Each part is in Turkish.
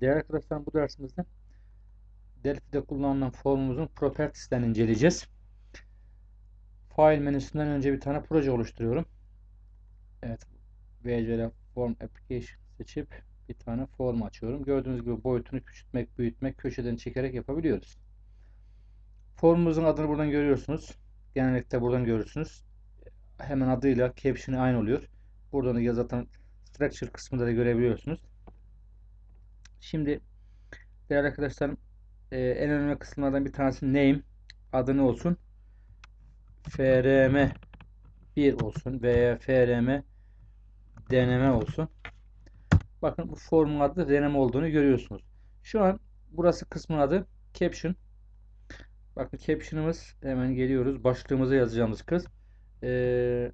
Değerli arkadaşlar bu dersimizde Delphi'de kullanılan formumuzun properties'lerini inceleyeceğiz. File menüsünden önce bir tane proje oluşturuyorum. Evet. VCL Form Application seçip bir tane form açıyorum. Gördüğünüz gibi boyutunu küçültmek, büyütmek, köşeden çekerek yapabiliyoruz. Formumuzun adını buradan görüyorsunuz. Genellikle buradan görürsünüz. Hemen adıyla caption'ı aynı oluyor. Buradan da zaten structure kısmında da görebiliyorsunuz. Şimdi değerli arkadaşlarım e, en önemli kısımlardan bir tanesi name adı ne olsun? frm 1 olsun veya frm deneme olsun. Bakın bu formun adı deneme olduğunu görüyorsunuz. Şu an burası kısmın adı caption. Bakın caption'ımız hemen geliyoruz. Başlığımızı yazacağımız kız. Ee,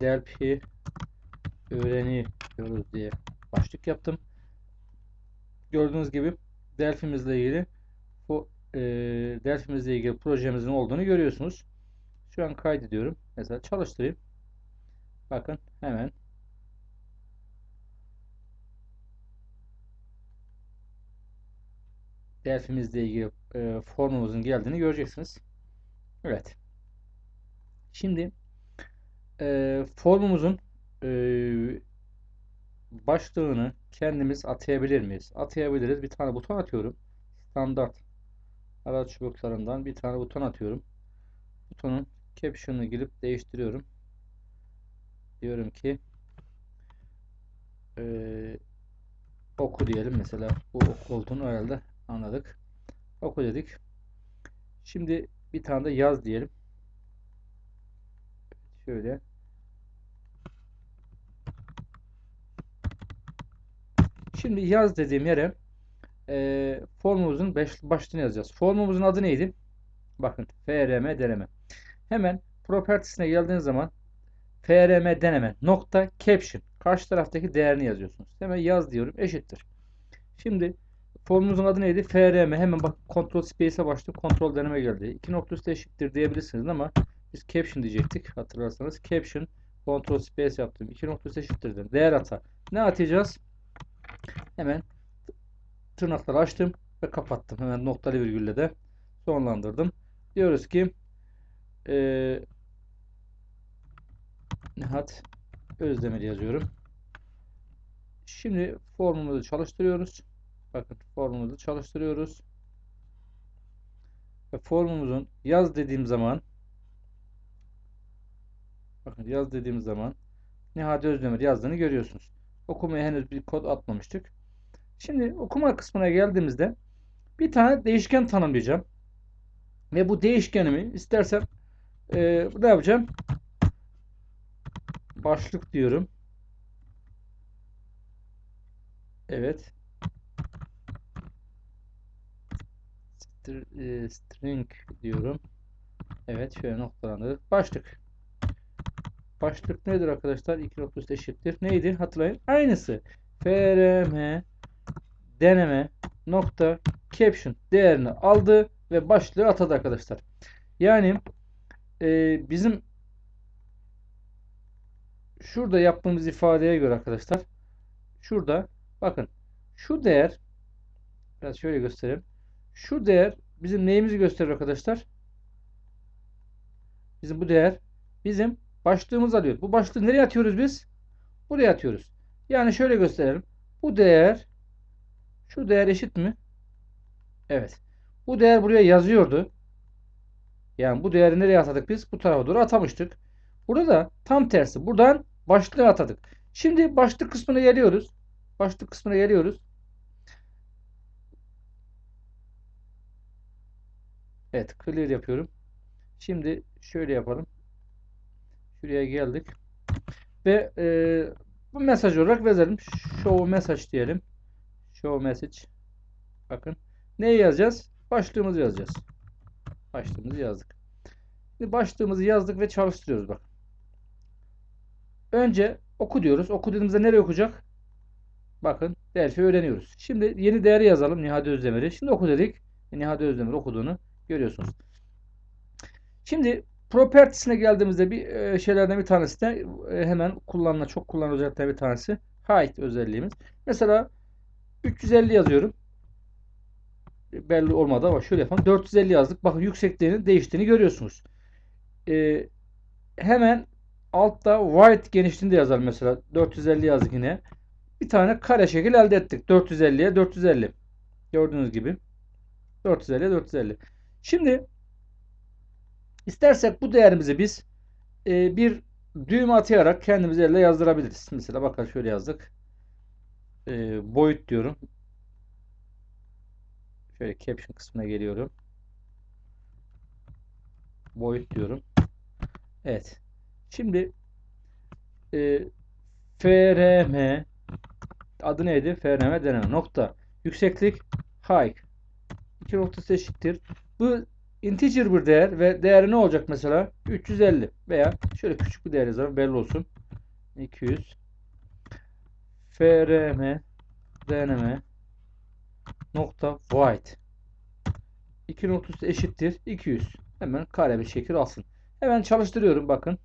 Delphi öğreniyoruz diye başlık yaptım. Gördüğünüz gibi Delphi'mizle ilgili bu e, Delphi'mizle ilgili projemizin olduğunu görüyorsunuz. Şu an kaydediyorum. Mesela çalıştırayım. Bakın hemen Delphi'mizle ilgili e, formumuzun geldiğini göreceksiniz. Evet. Şimdi e, formumuzun e, başlığını kendimiz atayabilir miyiz? Atayabiliriz. Bir tane buton atıyorum. Standart araç çubuklarından bir tane buton atıyorum. Butonun caption'ını girip değiştiriyorum. Diyorum ki e, oku diyelim mesela. Bu oku olduğunu herhalde anladık. Oku dedik. Şimdi bir tane de yaz diyelim. Şöyle Şimdi yaz dediğim yere e, formumuzun baş, başlığını yazacağız. Formumuzun adı neydi? Bakın frm deneme. Hemen propertiesine geldiğiniz zaman frm deneme nokta caption karşı taraftaki değerini yazıyorsunuz. Hemen yaz diyorum eşittir. Şimdi formumuzun adı neydi? frm hemen bak kontrol space'e başladım. Kontrol deneme geldi. İki nokta üstü eşittir diyebilirsiniz ama biz caption diyecektik hatırlarsanız. Caption kontrol space yaptım. İki nokta üstü eşittir dedim. Değer ata. Ne atacağız? Hemen tırnakları açtım ve kapattım. Hemen noktalı virgülle de sonlandırdım. Diyoruz ki e, Nihat Özdemir yazıyorum. Şimdi formumuzu çalıştırıyoruz. Bakın formumuzu çalıştırıyoruz. Ve formumuzun yaz dediğim zaman bakın yaz dediğim zaman Nihat Özdemir yazdığını görüyorsunuz. Okumaya henüz bir kod atmamıştık. Şimdi okuma kısmına geldiğimizde bir tane değişken tanımlayacağım. Ve bu değişkenimi istersem e, ne yapacağım? Başlık diyorum. Evet. E, string diyorum. Evet şöyle noktalandırdık. Başlık. Başlık nedir arkadaşlar? 2 noktası eşittir. Neydi? Hatırlayın. Aynısı. frm deneme nokta caption değerini aldı ve başlığı atadı arkadaşlar. Yani e, bizim şurada yaptığımız ifadeye göre arkadaşlar şurada bakın şu değer biraz şöyle göstereyim. Şu değer bizim neyimizi gösterir arkadaşlar? Bizim bu değer bizim başlığımız alıyor. Bu başlığı nereye atıyoruz biz? Buraya atıyoruz. Yani şöyle gösterelim. Bu değer şu değer eşit mi? Evet. Bu değer buraya yazıyordu. Yani bu değeri nereye atadık biz? Bu tarafa doğru atamıştık. Burada da tam tersi. Buradan başlığı atadık. Şimdi başlık kısmına geliyoruz. Başlık kısmına geliyoruz. Evet. Clear yapıyorum. Şimdi şöyle yapalım. Şuraya geldik. Ve e, bu mesaj olarak verelim. Show message diyelim. Show message. Bakın. Neyi yazacağız? Başlığımızı yazacağız. Başlığımızı yazdık. Şimdi başlığımızı yazdık ve çalıştırıyoruz bak. Önce oku diyoruz. Oku dediğimizde nereye okuyacak? Bakın Delphi öğreniyoruz. Şimdi yeni değeri yazalım. Nihade Özdemir'i. Şimdi oku dedik. Nihade Özdemir okuduğunu görüyorsunuz. Şimdi properties'ine geldiğimizde bir şeylerden bir tanesi de hemen kullanılan çok kullanılan özelliklerden bir tanesi height özelliğimiz. Mesela 350 yazıyorum. Belli olmadı ama şöyle yapalım. 450 yazdık. Bakın yüksekliğinin değiştiğini görüyorsunuz. Ee, hemen altta white genişliğini de yazalım mesela. 450 yazdık yine. Bir tane kare şekil elde ettik. 450'ye 450. Gördüğünüz gibi. 450'ye 450. Şimdi istersek bu değerimizi biz e, bir düğme atayarak kendimiz elle yazdırabiliriz. Mesela bakın şöyle yazdık. E, boyut diyorum. Şöyle caption kısmına geliyorum. Boyut diyorum. Evet. Şimdi e, frm adı neydi? frm deneme nokta. Yükseklik height. İki noktası eşittir. Bu integer bir değer ve değeri ne olacak mesela? 350 veya şöyle küçük bir değer yazalım belli olsun. 200 frm deneme nokta white 2 noktası eşittir 200 hemen kare bir şekil alsın. Hemen çalıştırıyorum bakın.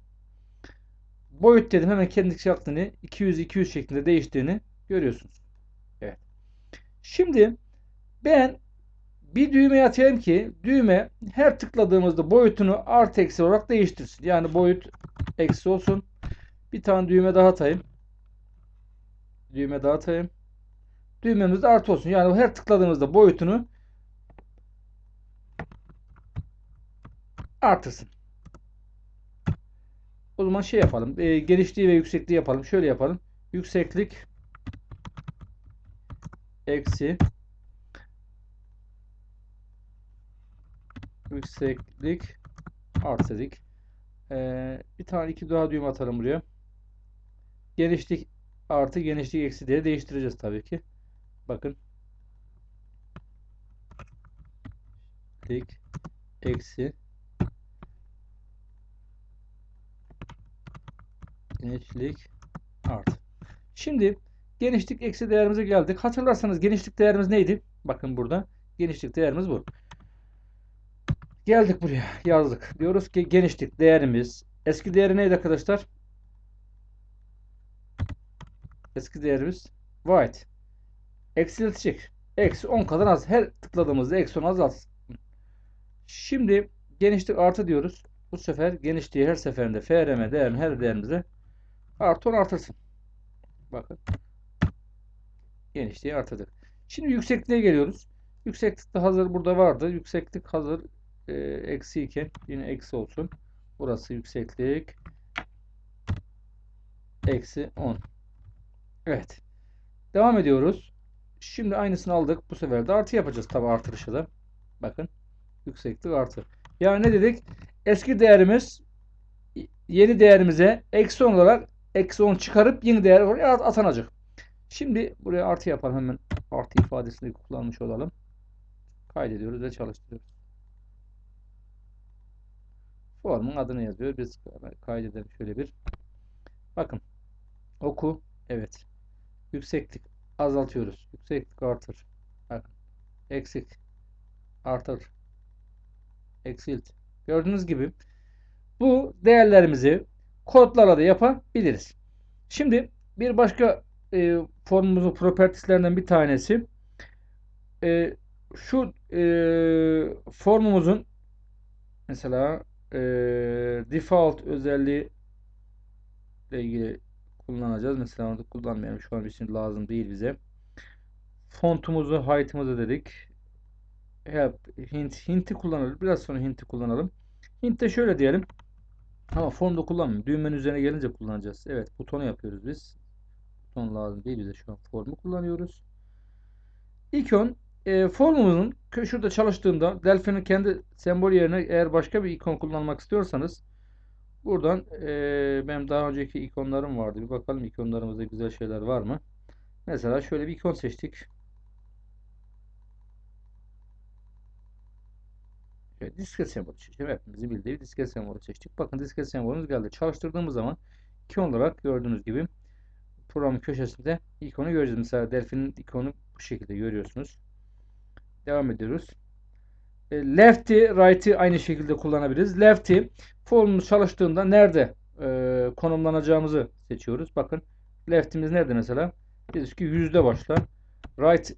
Boyut dedim hemen kendisi yaptığını 200 200 şeklinde değiştiğini görüyorsunuz. Evet. Şimdi ben bir düğme atayım ki düğme her tıkladığımızda boyutunu artı eksi olarak değiştirsin yani boyut eksi olsun bir tane düğme daha atayım düğme daha atayım düğmemiz de artı olsun. Yani her tıkladığımızda boyutunu artırsın. O zaman şey yapalım. E, genişliği ve yüksekliği yapalım. Şöyle yapalım. Yükseklik eksi yükseklik artı dedik. E, bir tane iki daha düğüm atalım buraya. Genişlik artı genişlik eksi diye değiştireceğiz tabii ki. Bakın. Lik eksi genişlik artı. Şimdi genişlik eksi değerimize geldik. Hatırlarsanız genişlik değerimiz neydi? Bakın burada. Genişlik değerimiz bu. Geldik buraya. Yazdık. Diyoruz ki genişlik değerimiz eski değeri neydi arkadaşlar? Eski değerimiz white. Eksiltecek. Eksi 10 kadar az. Her tıkladığımızda eksi 10 azalsın. Şimdi genişlik artı diyoruz. Bu sefer genişliği her seferinde FRM değerini her değerimize artı 10 artırsın. Bakın. Genişliği artırdık. Şimdi yüksekliğe geliyoruz. Yükseklik de hazır burada vardı. Yükseklik hazır e, eksi iken yine eksi olsun. Burası yükseklik eksi 10. Evet. Devam ediyoruz. Şimdi aynısını aldık. Bu sefer de artı yapacağız tabi artırışı da. Bakın. Yükseklik artı. Yani ne dedik? Eski değerimiz yeni değerimize eksi 10 olarak eksi 10 çıkarıp yeni değer oraya atanacak. Şimdi buraya artı yapalım. Hemen artı ifadesini kullanmış olalım. Kaydediyoruz ve çalıştırıyoruz. Formun adını yazıyor. Biz kaydedelim şöyle bir. Bakın. Oku. Evet. Yükseklik azaltıyoruz. Yükseklik artır. Bakın. Eksik. Artır. Eksilt. Gördüğünüz gibi bu değerlerimizi kodlarla da yapabiliriz. Şimdi bir başka e, formumuzun propertieslerinden bir tanesi e, şu e, formumuzun mesela e, default özelliği ile ilgili kullanacağız. Mesela onu da kullanmayalım. Şu an için lazım değil bize. Fontumuzu, height'ımızı dedik. Help, hint, hint'i kullanalım. Biraz sonra hint'i kullanalım. Hint'te şöyle diyelim. Ama formda kullanmıyorum. Düğmenin üzerine gelince kullanacağız. Evet, butonu yapıyoruz biz. Buton lazım değil bize şu an. Formu kullanıyoruz. İkon e, formumuzun şurada çalıştığında Delphi'nin kendi sembol yerine eğer başka bir ikon kullanmak istiyorsanız Buradan e, benim daha önceki ikonlarım vardı. Bir bakalım ikonlarımızda güzel şeyler var mı? Mesela şöyle bir ikon seçtik. Disket sembolü seçtim. Hepimizin bildiği disket sembolü seçtik. Bakın disket sembolümüz geldi. Çalıştırdığımız zaman ikon olarak gördüğünüz gibi programın köşesinde ikonu göreceğiz. Mesela Delphi'nin ikonu bu şekilde görüyorsunuz. Devam ediyoruz. E, lefty, right'i aynı şekilde kullanabiliriz. Lefty formumuz çalıştığında nerede e, konumlanacağımızı seçiyoruz. Bakın left'imiz nerede mesela? Biz ki yüzde başla. Right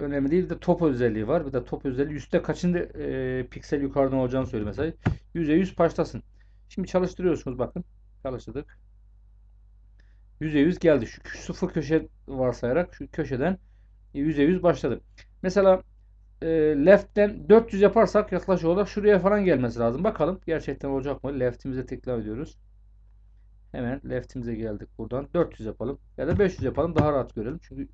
önemli değil. De top özelliği var. Bir de top özelliği yüzde kaçında e, piksel yukarıdan olacağını söylüyor mesela. Yüzde yüz başlasın. Şimdi çalıştırıyorsunuz bakın. Çalıştırdık. Yüzde yüz geldi. Şu sıfır köşe varsayarak şu köşeden yüzde yüz başladı. Mesela e, left'ten 400 yaparsak yaklaşık olarak şuraya falan gelmesi lazım. Bakalım gerçekten olacak mı? Left'imize tekrar ediyoruz. Hemen left'imize geldik buradan. 400 yapalım. Ya da 500 yapalım. Daha rahat görelim. Çünkü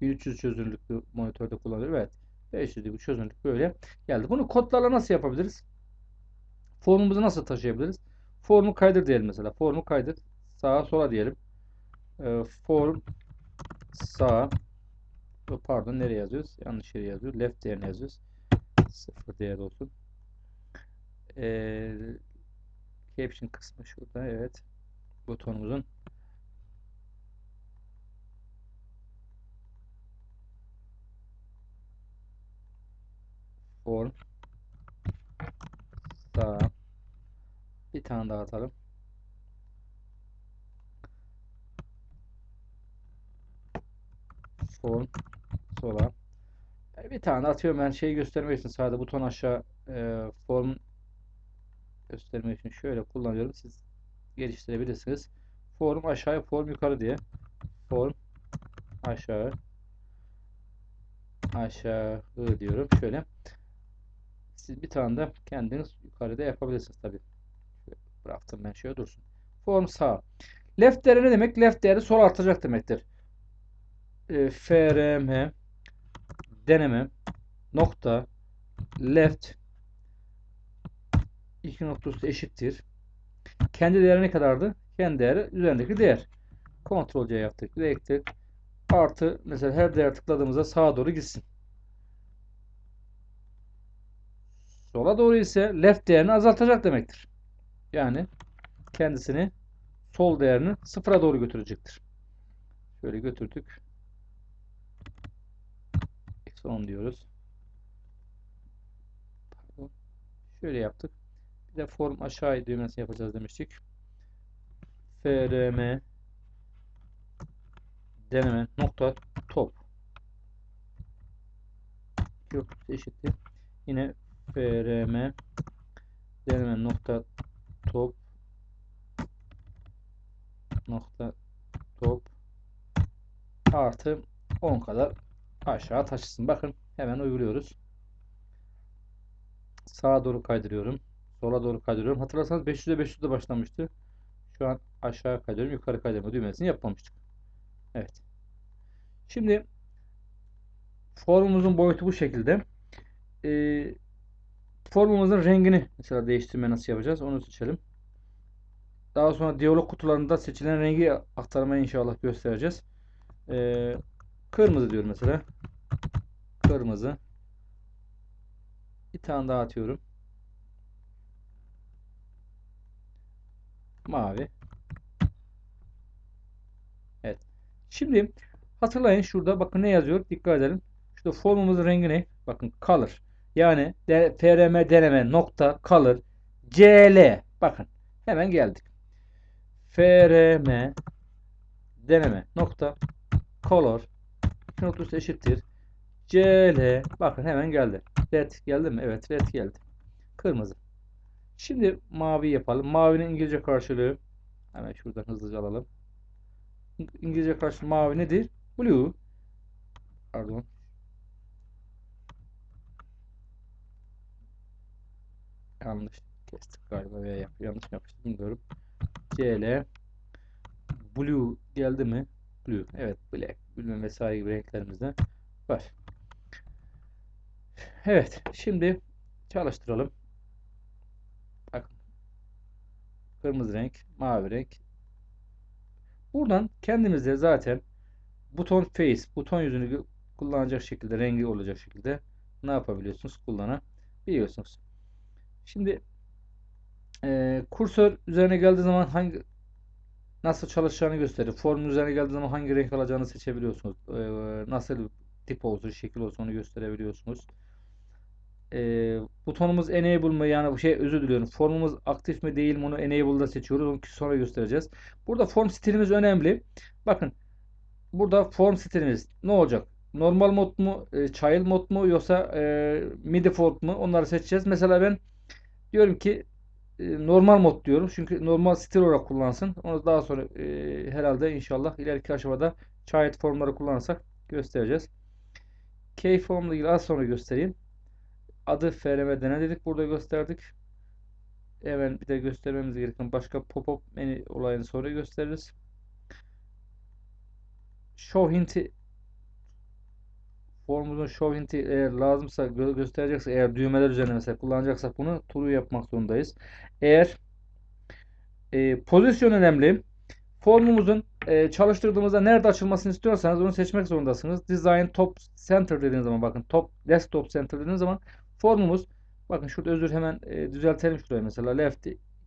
1300 çözünürlüklü monitörde kullanılıyor. Evet. 500 bir çözünürlük böyle geldi. Bunu kodlarla nasıl yapabiliriz? Formumuzu nasıl taşıyabiliriz? Formu kaydır diyelim mesela. Formu kaydır. Sağa sola diyelim. Ee, form sağ pardon nereye yazıyoruz? Yanlış yere yazıyor. Left değerine yazıyoruz. Sıfır değer olsun. Ee, caption kısmı şurada. Evet. Butonumuzun form sağ bir tane daha atalım. Form sola. E, Bir tane atıyorum ben şeyi göstermek için sadece buton aşağı e, form göstermek için şöyle kullanıyorum. Siz geliştirebilirsiniz. Form aşağıya form yukarı diye. Form aşağı aşağı diyorum. Şöyle. Siz bir tane de kendiniz yukarıda yapabilirsiniz. Şöyle bıraktım ben şöyle dursun. Form sağ. Left değeri ne demek? Left değeri sol artacak demektir. E, frm deneme nokta left iki noktası eşittir. Kendi değeri ne kadardı? Kendi değeri üzerindeki değer. Ctrl C yaptık. Direkt artı mesela her değer tıkladığımızda sağa doğru gitsin. Sola doğru ise left değerini azaltacak demektir. Yani kendisini sol değerini sıfıra doğru götürecektir. Şöyle götürdük. 10 diyoruz. Pardon. Şöyle yaptık. Bir de form aşağı düğmesi yapacağız demiştik. frm deneme nokta top yok eşittir. Yine frm deneme nokta top nokta top artı 10 kadar aşağı taşısın. Bakın hemen uyguluyoruz. Sağa doğru kaydırıyorum. Sola doğru kaydırıyorum. Hatırlarsanız 500'e 500'de başlamıştı. Şu an aşağı kaydırıyorum. Yukarı kaydırma düğmesini yapmamıştık. Evet. Şimdi formumuzun boyutu bu şekilde. Ee, formumuzun rengini mesela değiştirme nasıl yapacağız? Onu seçelim. Daha sonra diyalog kutularında seçilen rengi aktarmayı inşallah göstereceğiz. Ee, kırmızı diyorum mesela. Kırmızı. Bir tane daha atıyorum. Mavi. Evet. Şimdi hatırlayın şurada bakın ne yazıyor? Dikkat edelim. Şurada formumuzun rengi ne? Bakın color. Yani frm deneme nokta color cl. Bakın hemen geldik. frm deneme nokta color noktası eşittir. cl. Bakın hemen geldi. Red geldi mi? Evet red geldi. Kırmızı. Şimdi mavi yapalım. Mavinin İngilizce karşılığı hemen şuradan hızlıca alalım. İngilizce karşılığı mavi nedir? Blue. Pardon. Yanlış kestik galiba veya yanlış mı yapmıştım bilmiyorum. CL Blue geldi mi? Blue. Evet black. Bilmem vesaire gibi renklerimizde var. Evet. Şimdi çalıştıralım. Bakın. Kırmızı renk, mavi renk. Buradan kendimizde zaten buton face, buton yüzünü kullanacak şekilde, rengi olacak şekilde ne yapabiliyorsunuz? Kullanabiliyorsunuz. Şimdi e, kursör üzerine geldiği zaman hangi nasıl çalışacağını gösterir. Form üzerine geldiği zaman hangi renk alacağını seçebiliyorsunuz. E, nasıl tip olsun, şekil olsun onu gösterebiliyorsunuz. Ee, butonumuz enable mı yani şey özür diliyorum. Formumuz aktif mi değil mi onu enable'da seçiyoruz. Onu sonra göstereceğiz. Burada form stilimiz önemli. Bakın burada form stilimiz ne olacak? Normal mod mu, e, child mod mu yoksa e, mi default mu? Onları seçeceğiz. Mesela ben diyorum ki normal mod diyorum. Çünkü normal stil olarak kullansın. Onu daha sonra e, herhalde inşallah ileriki aşamada child formları kullanırsak göstereceğiz. Key formla ilgili az sonra göstereyim. Adı FRM dene dedik. Burada gösterdik. Hemen bir de göstermemiz gereken başka pop-up menü olayını sonra gösteririz. Show hint'i formumuzun show hint'i eğer lazımsa gö gösterecekse eğer düğmeler üzerine mesela kullanacaksak bunu true yapmak zorundayız. Eğer e, pozisyon önemli. Formumuzun e, çalıştırdığımızda nerede açılmasını istiyorsanız onu seçmek zorundasınız. Design Top Center dediğiniz zaman bakın Top Desktop Center dediğiniz zaman formumuz bakın şurada özür hemen e, düzeltelim şuraya mesela left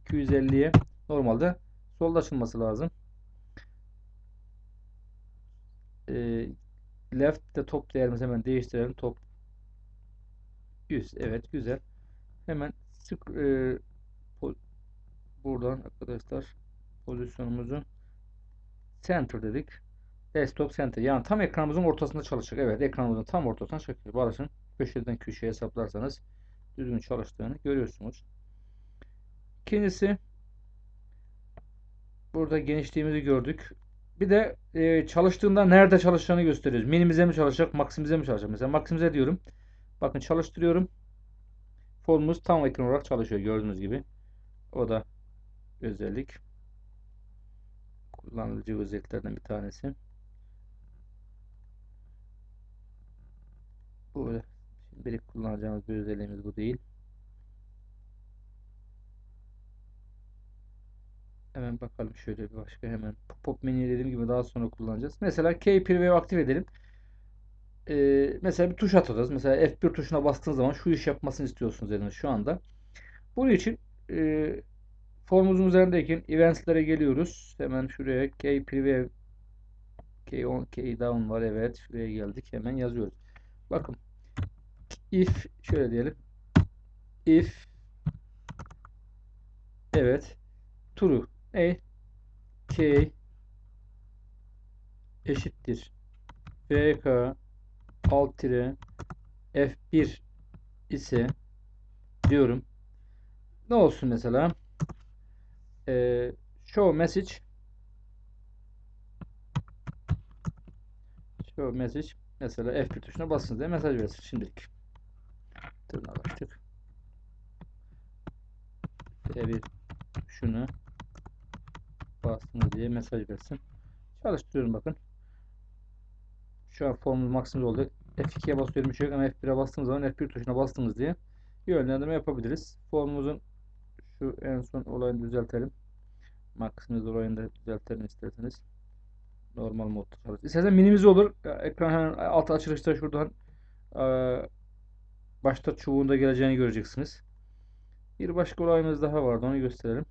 250'ye normalde solda açılması lazım. E, left de top değerimizi hemen değiştirelim. Top 100. Evet güzel. Hemen sık e, buradan arkadaşlar pozisyonumuzu center dedik. Desktop center. Yani tam ekranımızın ortasında çalışacak. Evet ekranımızın tam ortasında çalışacak. Barış'ın köşeden köşeye hesaplarsanız düzgün çalıştığını görüyorsunuz. İkincisi burada genişliğimizi gördük. Bir de e, çalıştığında nerede çalışacağını gösteriyoruz. Minimize mi çalışacak, maksimize mi çalışacak? Mesela maksimize diyorum. Bakın çalıştırıyorum. Formumuz tam ekran olarak çalışıyor gördüğünüz gibi. O da özellik. Kullanıcı özelliklerden bir tanesi. Bu şimdilik kullanacağımız bir özelliğimiz bu değil. Hemen bakalım şöyle bir başka hemen pop-up menü dediğim gibi daha sonra kullanacağız. Mesela Key Preview aktif edelim. Ee, mesela bir tuş atacağız. Mesela F1 tuşuna bastığınız zaman şu iş yapmasını istiyorsunuz dediniz şu anda. Bunun için e, formumuzun üzerindeyken events'lere geliyoruz. Hemen şuraya Key Preview Key on, Key down var. Evet. Şuraya geldik. Hemen yazıyoruz. Bakın. If şöyle diyelim. If Evet. True. E K eşittir VK alt tire F1 ise diyorum. Ne olsun mesela? Ee, show message show message mesela F1 tuşuna basın diye mesaj versin şimdilik. Tırnağı açtık. F1 şunu bastınız diye mesaj versin. Çalıştırıyorum bakın. Şu an formumuz maksimum oldu. F2'ye basıyorum bir şey ama F1'e bastığımız zaman F1 tuşuna bastınız diye yönlendirme yapabiliriz. Formumuzun şu en son olayını düzeltelim. Maksimum olayını da düzeltelim isterseniz. Normal modda çalışır. İstersen minimize olur. Ekran hemen alt açılışta şuradan başta çubuğunda geleceğini göreceksiniz. Bir başka olayımız daha vardı. Onu gösterelim.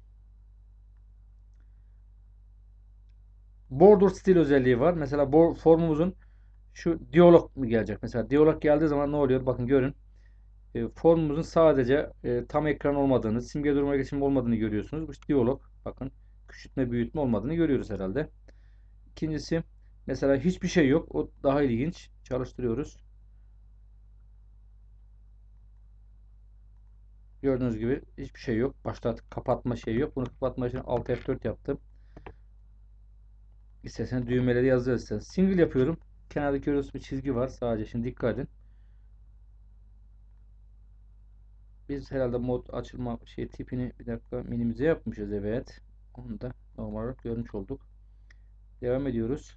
Border stil özelliği var. Mesela formumuzun şu diyalog mu gelecek? Mesela diyalog geldiği zaman ne oluyor? Bakın görün. E, formumuzun sadece e, tam ekran olmadığını, simge duruma geçim olmadığını görüyorsunuz. Bu diyalog. Bakın küçültme büyütme olmadığını görüyoruz herhalde. İkincisi mesela hiçbir şey yok. O daha ilginç. Çalıştırıyoruz. Gördüğünüz gibi hiçbir şey yok. Başta kapatma şey yok. Bunu kapatma için Alt F4 yaptım. İsterseniz düğmeleri yazacağız. Single yapıyorum. Kenarda görüyorsunuz bir çizgi var sadece. Şimdi dikkat edin. Biz herhalde mod açılma şey tipini bir dakika minimize yapmışız. Evet. Onu da normal olarak görmüş olduk. Devam ediyoruz.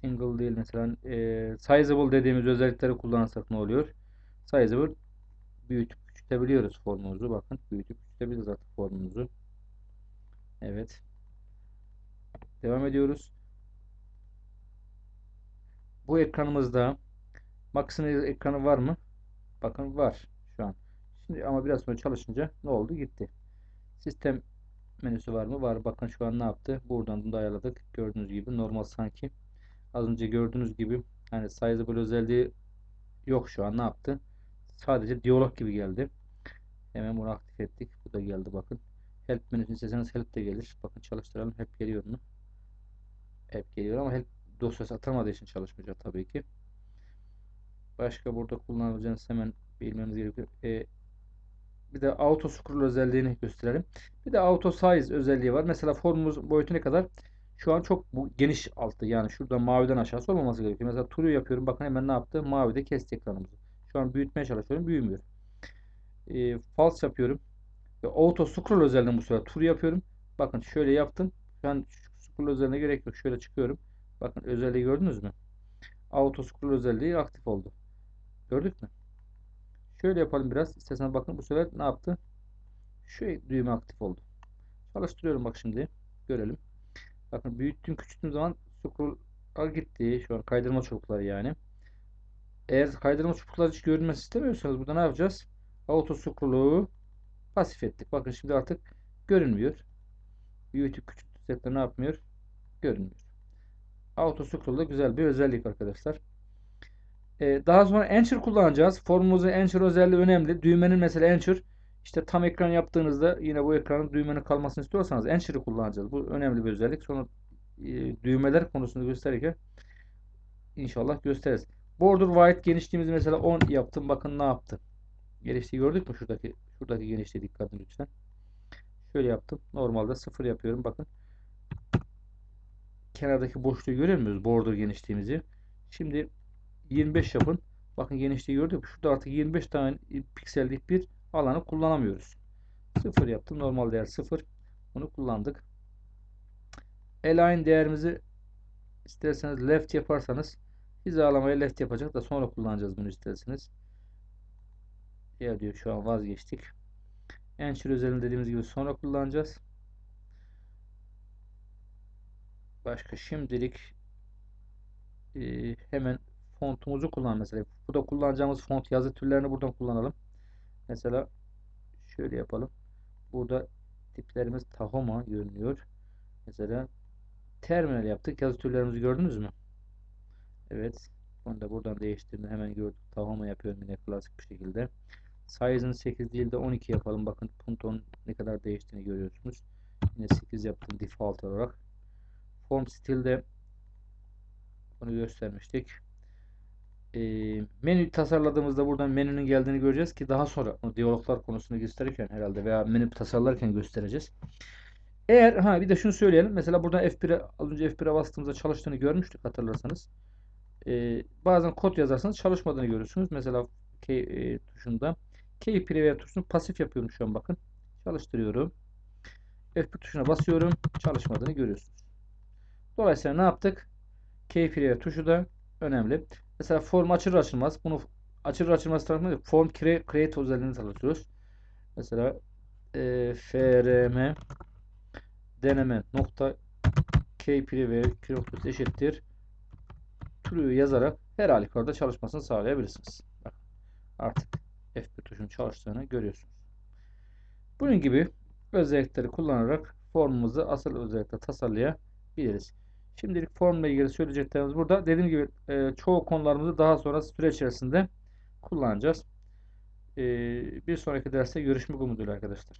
Single değil mesela e, sizable dediğimiz özellikleri kullanırsak ne oluyor? Sizable büyütüp küçültebiliyoruz formumuzu. Bakın büyütüp küçültebiliriz zaten formumuzu. Evet. Devam ediyoruz. Bu ekranımızda Max'ın ekranı var mı? Bakın var şu an. Şimdi ama biraz sonra çalışınca ne oldu? Gitti. Sistem menüsü var mı? Var. Bakın şu an ne yaptı? Buradan da ayarladık. Gördüğünüz gibi normal sanki. Az önce gördüğünüz gibi hani sizable özelliği yok şu an. Ne yaptı? Sadece diyalog gibi geldi. Hemen bunu aktif ettik. Bu da geldi bakın. Help menüsünü isteseniz help de gelir. Bakın çalıştıralım. Hep geliyor mu? Hep geliyor ama help dosyası atamadığı için çalışmayacak tabii ki. Başka burada kullanacağınız hemen bilmeniz gerekiyor. E, bir de auto scroll özelliğini gösterelim. Bir de auto size özelliği var. Mesela formumuz boyutu ne kadar? Şu an çok bu geniş altı. Yani şurada maviden aşağısı olmaması gerekiyor. Mesela True yapıyorum. Bakın hemen ne yaptı? Mavide kesti ekranımızı. Şu an büyütmeye çalışıyorum. Büyümüyor. E, false yapıyorum. Ve auto scroll özelliğini bu sefer True yapıyorum. Bakın şöyle yaptım. An scroll özelliğine gerek yok. Şöyle çıkıyorum. Bakın özelliği gördünüz mü? Auto scroll özelliği aktif oldu. Gördük mü? Şöyle yapalım biraz. İstersen bakın bu sefer ne yaptı? Şu düğme aktif oldu. Çalıştırıyorum bak şimdi. Görelim. Bakın büyüttüm küçülttüğüm zaman scroll'a gitti. Şu an kaydırma çubukları yani. Eğer kaydırma çubukları hiç görünmesi istemiyorsanız burada ne yapacağız? Auto scroll'u pasif ettik. Bakın şimdi artık görünmüyor. Büyütüp küçülttükçe ne yapmıyor? Görünmüyor. Auto scroll da güzel bir özellik arkadaşlar. Ee, daha sonra Enter kullanacağız. Formumuzun Enter özelliği önemli. Düğmenin mesela Enter işte tam ekran yaptığınızda yine bu ekranın düğmenin kalmasını istiyorsanız Enter'ı kullanacağız. Bu önemli bir özellik. Sonra e, düğmeler konusunu gösterirken inşallah gösteririz. Border white genişliğimizi mesela 10 yaptım. Bakın ne yaptı. Genişliği gördük mü? Şuradaki şuradaki genişliğe dikkat edin lütfen. Şöyle yaptım. Normalde 0 yapıyorum. Bakın. Kenardaki boşluğu görüyor musunuz? Border genişliğimizi. Şimdi 25 yapın. Bakın genişliği gördük? Şurada artık 25 tane piksellik bir alanı kullanamıyoruz. 0 yaptım. Normal değer 0. Bunu kullandık. Align değerimizi isterseniz left yaparsanız hizalamayı left yapacak da sonra kullanacağız bunu isterseniz. Ya diyor şu an vazgeçtik. Ensure özelliğini dediğimiz gibi sonra kullanacağız. Başka şimdilik e, hemen fontumuzu kullan mesela. Burada kullanacağımız font yazı türlerini buradan kullanalım. Mesela şöyle yapalım. Burada tiplerimiz Tahoma görünüyor. Mesela terminal yaptık. Yazı türlerimizi gördünüz mü? Evet. Onu da buradan değiştirdim. Hemen gördük. Tahoma yapıyorum yine klasik bir şekilde. Size'ını 8 değil de 12 yapalım. Bakın punton ne kadar değiştiğini görüyorsunuz. Yine 8 yaptım default olarak. Font stilde bunu göstermiştik. E, menü tasarladığımızda buradan menünün geldiğini göreceğiz ki daha sonra diyaloglar konusunu gösterirken herhalde veya menü tasarlarken göstereceğiz. Eğer ha bir de şunu söyleyelim. Mesela buradan F1'e az önce F1'e bastığımızda çalıştığını görmüştük hatırlarsanız. E, bazen kod yazarsanız çalışmadığını görürsünüz. Mesela K e, tuşunda. K preview tuşunu pasif yapıyorum şu an bakın. Çalıştırıyorum. F1 tuşuna basıyorum. Çalışmadığını görüyorsunuz. Dolayısıyla ne yaptık? K preview tuşu da önemli. Mesela form açılır açılmaz. Bunu açılır açılmaz tarafında form create, özelliğini çalışıyoruz. Mesela e, frm deneme nokta k preview noktası eşittir true yazarak her halükarda çalışmasını sağlayabilirsiniz. Artık F1 tuşunun çalıştığını görüyorsunuz. Bunun gibi özellikleri kullanarak formumuzu asıl özellikle tasarlayabiliriz. Şimdilik formla ilgili söyleyeceklerimiz burada. Dediğim gibi e, çoğu konularımızı daha sonra süre içerisinde kullanacağız. E, bir sonraki derste görüşmek umuduyla arkadaşlar.